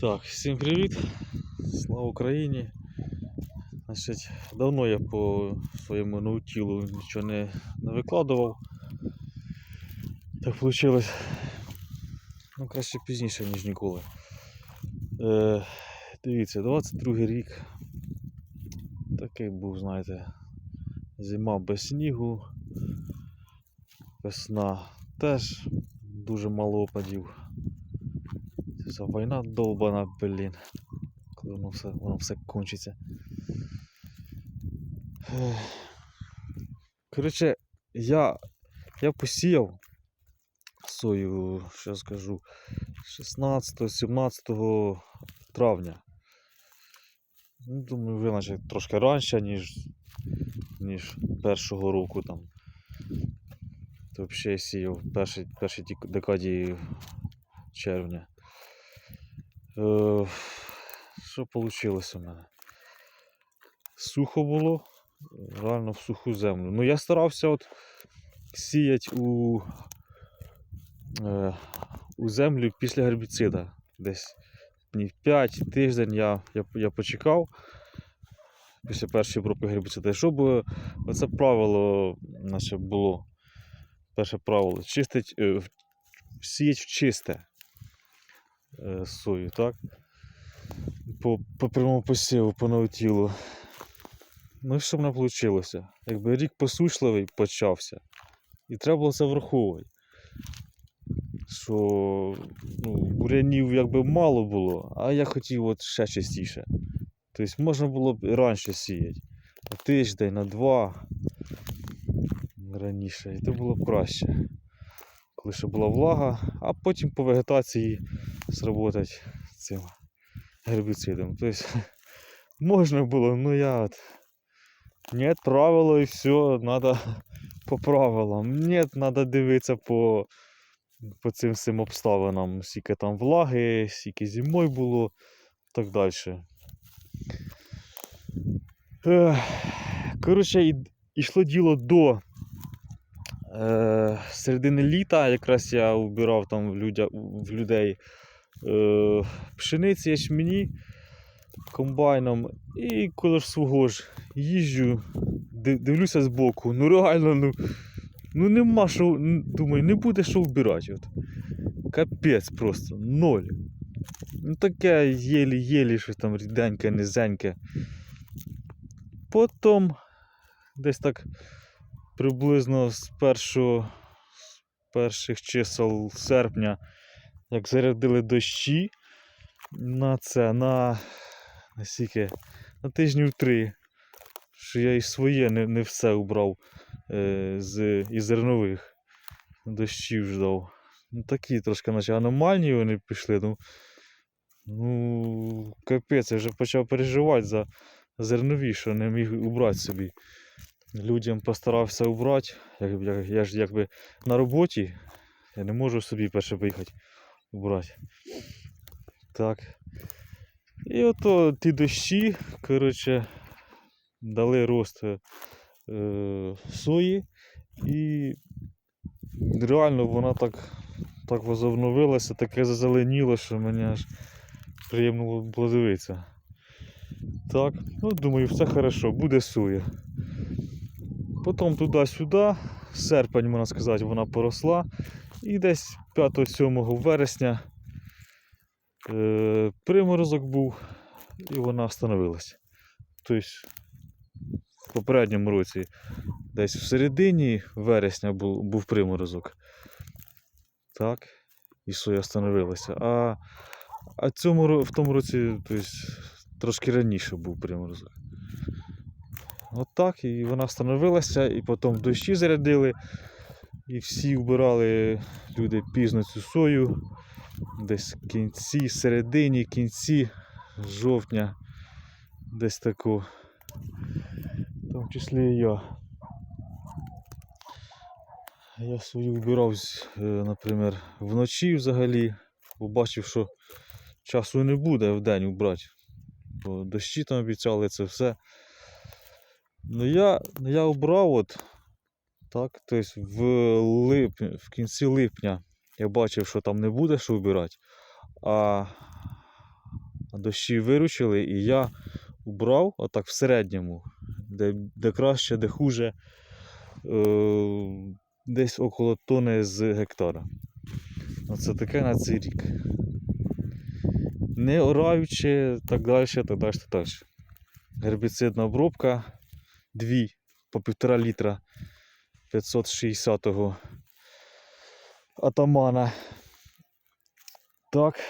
Так, всім привіт! Слава Україні! Значить, давно я по своєму наутілу нічого не, не викладував. Так вийшло. Ну, краще пізніше, ніж ніколи. Е, дивіться, 22 рік. Такий був, знаєте, зима без снігу. Весна теж дуже мало опадів. Це війна довбана, блін. Коли воно все, воно все кончиться. Коротше, я, я посіяв сою, що скажу, 16-17 травня. Ну, думаю, ви наче трошки раніше, ніж, ніж першого року там. То взагалі сіяв в першій, першій декаді червня. Е, що вийшло у мене? Сухо було, реально в суху землю. Ну я старався от сіяти у, е, у землю після гербіцида. Десь днів 5 тиждень я, я, я почекав після першої обробки гербіцида. Щоб е, оце правило наче було. Перше правило чистить, сіять в чисте сою, так? По, по прямому посіву, по наутілу. Ну і що в мене вийшло? Якби рік посушливий почався, і треба було це враховувати. Що ну, бурянів якби мало було, а я хотів от ще частіше. Тобто можна було б і раніше сіяти. На тиждень, на два раніше. І це було б краще. Коли ще була влага, а потім по вегетації сработати цим гербіцидом. Тобто можна було, ну я от. Нет правило і все, надо по правилам. Нет, надо дивитися по, по цим всім обставинам, скільки там влаги, скільки зимою було, так далі. Коротше, і- йшло діло до е, середини літа, якраз я убирав там в, людя, в людей пшениці ячмені комбайном. І коли ж свого ж їжджу, дивлюся збоку, ну реально, ну, ну нема що, думаю, не буде що вбирати. От. Капець просто, ноль. Ну таке єлі-єлі, щось там ріденьке, низеньке. Потім десь так приблизно з першого, з перших чисел серпня, як зарядили дощі на це, на, на скільки, на тижнів три, що я і своє не, не все убрав е, з із зернових. Дощів ждав. Ну, такі трошки наче аномальні вони пішли. Ну, ну капець, я вже почав переживати за зернові, що не міг убрати собі. Людям постарався убрати. Я, я, я ж якби на роботі, я не можу собі перше поїхати убрати. Так. І ото ті дощі, коротше, дали рост е, сої. І реально вона так, так возобновилася, таке зазеленіло, що мені аж приємно було дивитися. Так, ну думаю, все хорошо, буде соя. Потім туди-сюди, серпень, можна сказати, вона поросла. І десь 5-7 вересня е, приморозок був і вона встановилась. Тобто в попередньому році, десь в середині вересня був, був приморозок. Так, і соя встановилася. А, а цьому, в тому році тобто, трошки раніше був приморозок. От так, і вона встановилася, і потім дощі зарядили, і всі вбирали люди пізно цю сою, десь в кінці, середині, кінці жовтня, десь таку, в тому числі і я. Я свою вбирав, е, наприклад, вночі взагалі, бо бачив, що часу не буде в день вбрати. Бо дощі там обіцяли це все. Ну я, я обрав от, так, тобто в, лип, в кінці липня я бачив, що там не буде що вбирати. А дощі виручили, і я убрав отак в середньому, де, де краще, де хуже, е, десь около тони з гектара. Оце таке на цей рік. Не ораючи, так далі, так далі, так далі. Гербіцидна обробка, дві по півтора літра 560-го атамана. Так.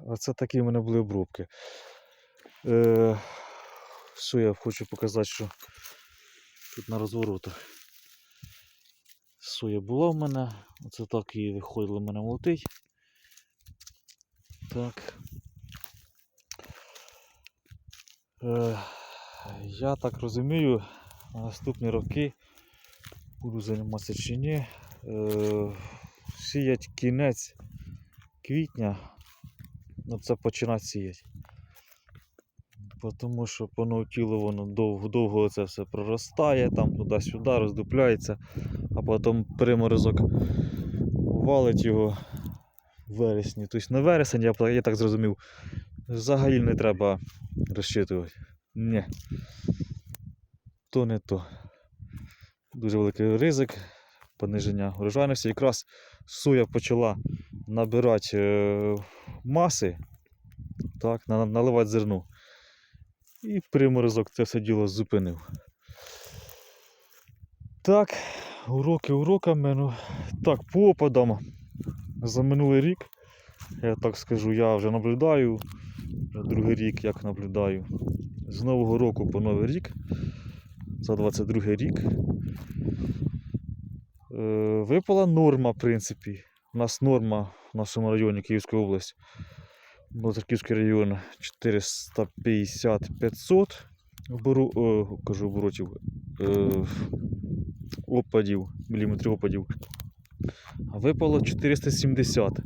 Оце такі в мене були обробки. Е, що я хочу показати, що тут на розворотах. Соя була в мене. Оце так і виходило в мене молотить. Так. Е, я так розумію, на наступні роки буду займатися чи ні. Е, сіять кінець квітня, ну це починати сіяти. Тому що по наутілу воно довго, довго це все проростає, там туди-сюди роздупляється, а потім приморозок валить його в вересні. Тобто на вересень, я, я так зрозумів, взагалі не треба розчитувати. Ні. То не то. Дуже великий ризик пониження урожайності. Якраз соя почала набирати е, маси, так, наливати зерно. І приморозок це все діло зупинив. Так, уроки уроками. Ну, так, по опадам за минулий рік, я так скажу, я вже наблюдаю, вже другий рік як наблюдаю. З Нового року по Новий рік, за 22 рік. Е, випала норма, в принципі. У нас норма в нашому районі Київської області. Болотарківський район 450-500 обору, о, кажу, оборотів, е, опадів, міліметрів опадів. Випало 470.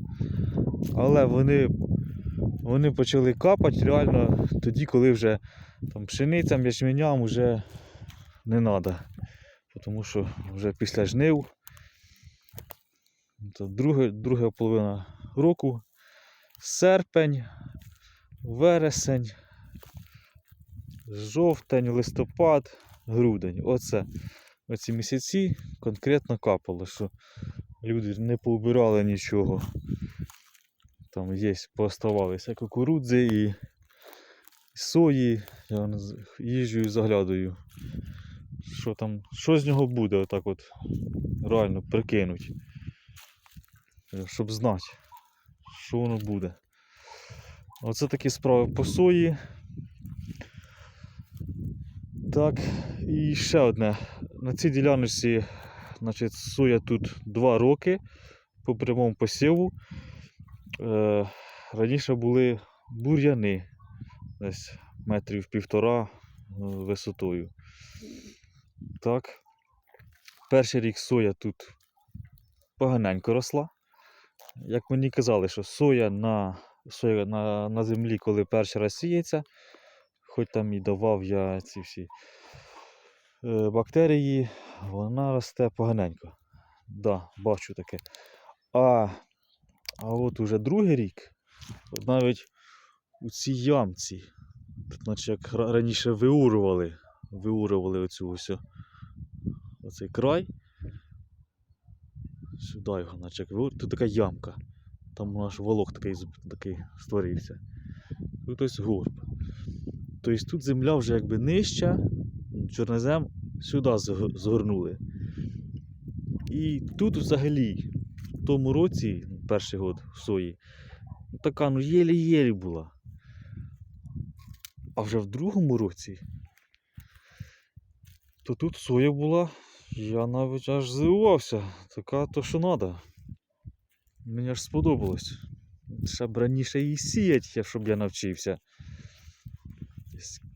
Але вони, вони почали капати реально тоді, коли вже там пшеницям, ячменям вже не треба. Тому що вже після жнив. То друге, друга половина року серпень, вересень, жовтень, листопад, грудень. Оце оці місяці конкретно капало, що люди не поубирали нічого. Там є, пооставалися кукурудзи і сої. Я їжджу і заглядаю. Що там, що з нього буде, отак от реально прикинуть. Е, Щоб знати що воно буде. Оце такі справи по сої. Так, і ще одне. На цій діляночці значить, соя тут 2 роки по прямому посіву. Е, раніше були бур'яни десь метрів півтора е, висотою. Так. Перший рік соя тут поганенько росла як мені казали, що соя на, соя на, на землі, коли перший раз сіється, хоч там і давав я ці всі е, бактерії, вона росте поганенько. Да, бачу таке. А, а от уже другий рік, навіть у цій ямці, тут, як раніше виурували, виурували оцю ось, оцей край. Сюди його, наче Тут така ямка. Там наш волок такий, такий створився. Тут ось горб. Тобто тут земля вже якби нижча, чорнозем сюди згорнули. І тут взагалі в тому році, перший год в сої, така ну єлі-єлі була. А вже в другому році, то тут соя була, я навіть аж здивувався. Така то, що треба. Мені аж сподобалось. Ще б раніше її сіять, щоб я навчився.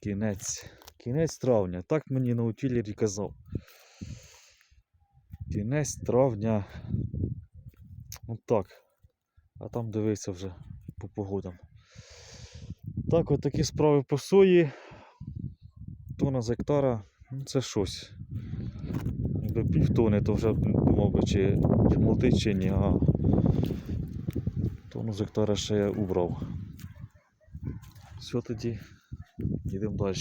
Кінець. Кінець травня. Так мені на утілері казав. Кінець травня. От так. А там дивися вже по погодам. Так, от такі справи по сої. Тона з гектара. Ну, це щось. Півтони, то вже думав би, чи, чи молотить, чи ні, а тонну з гектара ще я убрав. Все тоді, йдемо далі.